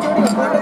¡Vamos!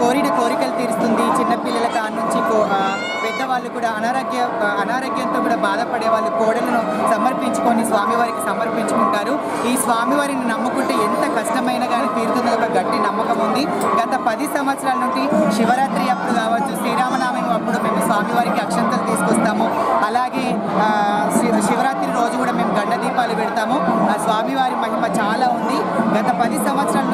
కోరిన కోరికలు తీరుస్తుంది. చిన్నపిల్లల కాడ నుంచి పెద్దవాళ్ళు కూడా అనారోగ్య అనారోగ్యంతో కూడా బాధపడే వాళ్ళు కోడలను సమర్పించుకొని స్వామివారికి సమర్పించుకుంటారు. ఈ స్వామివారిని నమ్ముకుంటే ఎంత కష్టమైన కానీ తీరుతుంది ఒక గట్టి నమ్మకం ఉంది. గత పది సంవత్సరాల నుండి శివరాత్రి అప్పుడు కావచ్చు శ్రీరామనవమి అప్పుడు మేము స్వామివారికి అక్షంతలు తీసుకొస్తాము. అలాగే శివరాత్రి రోజు కూడా మేము గండ దీపాలు పెడతాము. ఆ స్వామివారి మహిమ చాలా ఉంది. గత పది సంవత్సరాల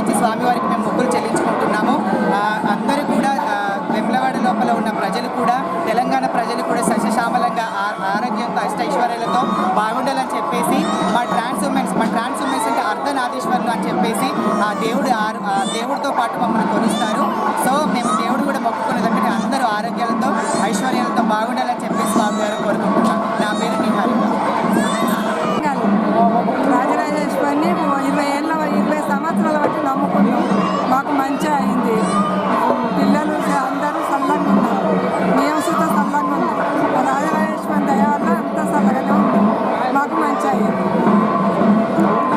లోపల ఉన్న ప్రజలు కూడా తెలంగాణ ప్రజలు కూడా సస్యశ్యామలంగా ఆ- ఆరోగ్యంతో అష్టైశ్వర్యాలతో బాగుండాలని చెప్పేసి మా ట్రాన్స్ ఉమెన్స్ మా ట్రాన్స్ ఉమెన్స్ అంటే అర్ధనాదీశ్వరులు అని చెప్పేసి ఆ దేవుడు ఆరు- ఆ దేవుడితో పాటు మమ్మల్ని కొలుస్తారు. సో మేము దేవుడు కూడా మొక్కుకునేటప్పటికీ అందరూ ఆరోగ్యాలతో ఐశ్వర్యాలతో బాగుండాలని చెప్పేసి స్వామి గారు కోరుకుంటున్నాం.